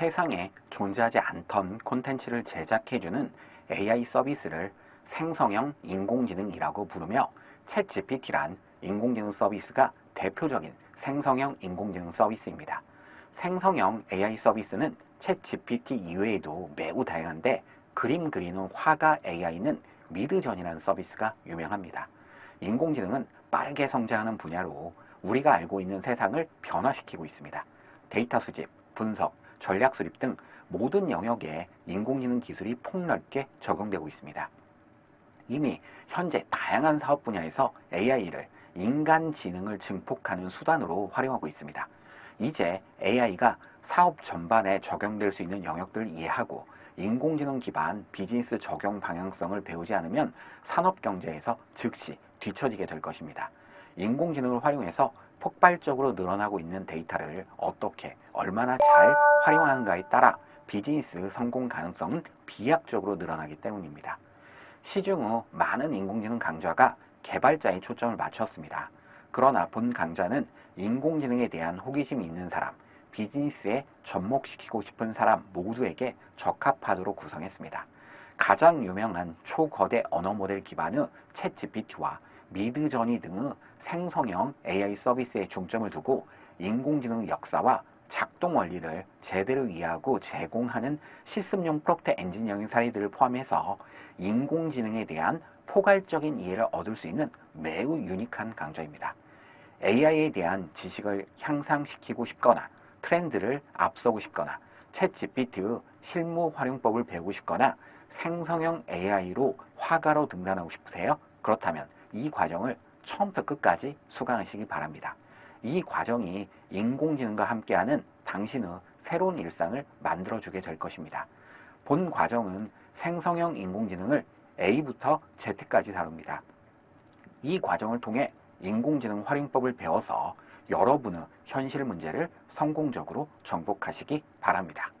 세상에 존재하지 않던 콘텐츠를 제작해주는 AI 서비스를 생성형 인공지능이라고 부르며 챗 GPT란 인공지능 서비스가 대표적인 생성형 인공지능 서비스입니다. 생성형 AI 서비스는 챗 GPT 이외에도 매우 다양한데 그림 그리는 화가 AI는 미드전이라는 서비스가 유명합니다. 인공지능은 빠르게 성장하는 분야로 우리가 알고 있는 세상을 변화시키고 있습니다. 데이터 수집, 분석, 전략 수립 등 모든 영역에 인공지능 기술이 폭넓게 적용되고 있습니다. 이미 현재 다양한 사업 분야에서 AI를 인간 지능을 증폭하는 수단으로 활용하고 있습니다. 이제 AI가 사업 전반에 적용될 수 있는 영역들을 이해하고 인공지능 기반 비즈니스 적용 방향성을 배우지 않으면 산업 경제에서 즉시 뒤처지게 될 것입니다. 인공지능을 활용해서 폭발적으로 늘어나고 있는 데이터를 어떻게 얼마나 잘 활용하는가에 따라 비즈니스 성공 가능성은 비약적으로 늘어나기 때문입니다. 시중 후 많은 인공지능 강좌가 개발자에 초점을 맞췄습니다. 그러나 본 강좌는 인공지능에 대한 호기심이 있는 사람, 비즈니스에 접목시키고 싶은 사람 모두에게 적합하도록 구성했습니다. 가장 유명한 초거대 언어 모델 기반의 챗 GPT와 미드저니 등의 생성형 AI 서비스에 중점을 두고 인공지능 역사와 작동 원리를 제대로 이해하고 제공하는 실습용 프로프트 엔지니어링 사례들을 포함해서 인공지능에 대한 포괄적인 이해를 얻을 수 있는 매우 유니크한 강좌입니다. AI에 대한 지식을 향상시키고 싶거나 트렌드를 앞서고 싶거나 챗 GPT의 실무 활용법을 배우고 싶거나 생성형 AI로 화가로 등단하고 싶으세요? 그렇다면 이 과정을 처음부터 끝까지 수강하시기 바랍니다. 이 과정이 인공지능과 함께하는 당신의 새로운 일상을 만들어주게 될 것입니다. 본 과정은 생성형 인공지능을 A부터 Z까지 다룹니다. 이 과정을 통해 인공지능 활용법을 배워서 여러분의 현실 문제를 성공적으로 정복하시기 바랍니다.